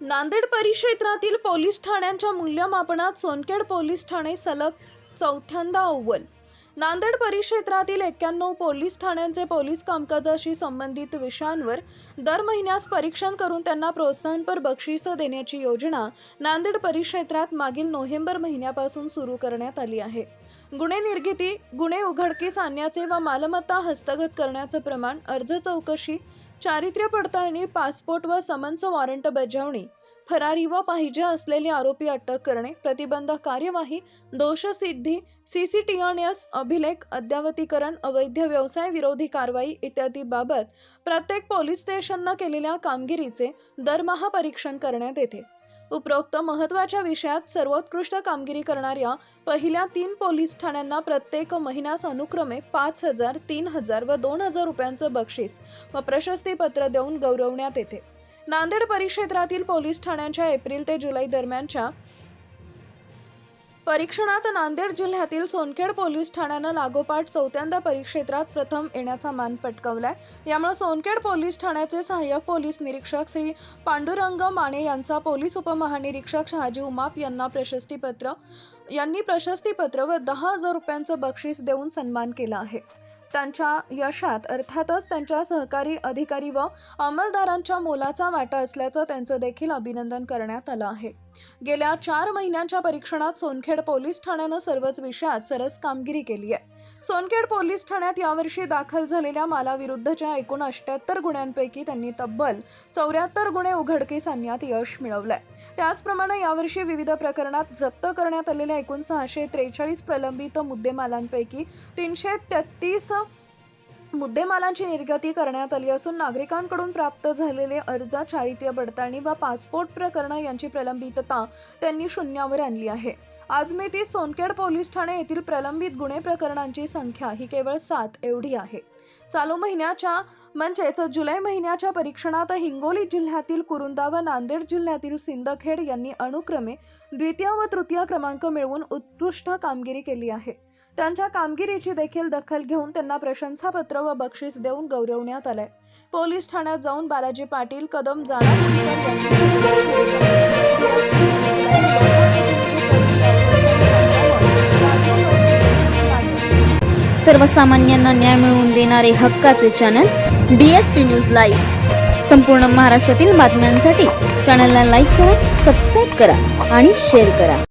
नांदेड परिक्षेत्रातील पोलीस ठाण्यांच्या मूल्यमापनात सोनखेड पोलीस ठाणे सलग चौथ्यांदा अव्वल. नांदेड परिक्षेत्रातील एक्क्याण्णव पोलीस ठाण्यांचे पोलीस कामकाजाशी संबंधित विषयांवर दर महिन्यास परीक्षण करून त्यांना प्रोत्साहनपर बक्षिसं देण्याची योजना नांदेड परिक्षेत्रात मागील नोव्हेंबर महिन्यापासून सुरू करण्यात आली आहे. गुन्हे निर्गिती गुन्हे उघडकीस आणण्याचे व मालमत्ता हस्तगत करण्याचं प्रमाण अर्ज चौकशी चारित्र्य पडताळणी पासपोर्ट व समन्स वॉरंट बजावणी फरारी व पाहिजे असलेले आरोपी अटक करणे प्रतिबंधक कार्यवाही दोषसिद्धी C C T N S अभिलेख अद्यावतीकरण अवैध व्यवसाय विरोधी कारवाई इत्यादी बाबत प्रत्येक पोलीस स्टेशननं केलेल्या कामगिरीचे दरमहा परीक्षण करण्यात येते. उपरोक्त महत्त्वाच्या विषयात सर्वोत्कृष्ट कामगिरी करणाऱ्या पहिल्या तीन पोलीस ठाण्यांना प्रत्येक महिन्यास अनुक्रमे पाच हजार तीन हजार व दोन हजार रुपयांचं बक्षीस व प्रशस्तीपत्र देऊन गौरवण्यात येते. नांदेड परिक्षेत्रातील पोलीस ठाण्यांच्या एप्रिल ते जुलै दरम्यानच्या परीक्षणात नांदेड जिल्ह्यातील सोनखेड पोलीस ठाण्यानं लागोपाठ चौथ्यांदा परिक्षेत्रात प्रथम येण्याचा मान पटकावलाय. यामुळे सोनखेड पोलीस ठाण्याचे सहाय्यक पोलीस निरीक्षक श्री पांडुरंग माने यांचा पोलीस उपमहानिरीक्षक शहाजी उमाप यांना प्रशस्तीपत्र यांनी प्रशस्तीपत्र व दहा हजार रुपयांचं बक्षीस देऊन सन्मान केला आहे. त्यांच्या यशात अर्थातच त्यांच्या सहकारी अधिकारी व अंमलदारांच्या मोलाचा वाटा असल्याचं त्यांचं देखील अभिनंदन करण्यात आलं आहे. गेल्या चार महिन्यांच्या परीक्षणात सोनखेड पोलीस ठाण्यानं सर्वच विषयात सरस कामगिरी केली आहे. सोनखेड पोलीस ठाण्यात यावर्षी दाखल झालेल्या मालाविरुद्धच्या एकूण अठ्याहत्तर गुन्ह्यांपैकी त्यांनी तब्बल चौऱ्याहत्तर गुन्हे उघडकीस आणण्यात यश मिळवलंय. त्याचप्रमाणे यावर्षी विविध प्रकरणात जप्त करण्यात आलेल्या एकूण सहाशे त्रेचाळीस प्रलंबित मुद्देमालांपैकी तीनशे तेहतीस मुद्देमालांची निर्गती करण्यात आली असून नागरिकांकडून प्राप्त झालेले अर्ज चारित्र्य पडताळणी व पासपोर्ट प्रकरणं यांची प्रलंबितता त्यांनी शून्यावर आणली आहे. आज मिती सोनखेड पोलीस ठाणे येथील प्रलंबित गुन्हे प्रकरणांची संख्या ही केवळ सात एवढी आहे. चालू महिन्याच्या म्हणजेच जुलै महिन्याच्या परीक्षणात हिंगोली जिल्ह्यातील कुरुंदा व नांदेड जिल्ह्यातील सिंदखेड यांनी अनुक्रमे द्वितीय व तृतीय क्रमांक मिळवून उत्कृष्ट कामगिरी केली आहे. त्यांच्या कामगिरीची देखील दखल घेऊन त्यांना प्रशंसापत्र व बक्षीस देऊन गौरवण्यात आलंय. पोलीस ठाण्यात जाऊन बालाजी पाटील कदम जाणार सर्वसामान्यांना न्याय मिळवून देणारे हक्काचे channel D S P news live संपूर्ण महाराष्ट्रातील बातम्यांसाठी चॅनलला लाईक करा सबस्क्राईब करा आणि शेअर करा.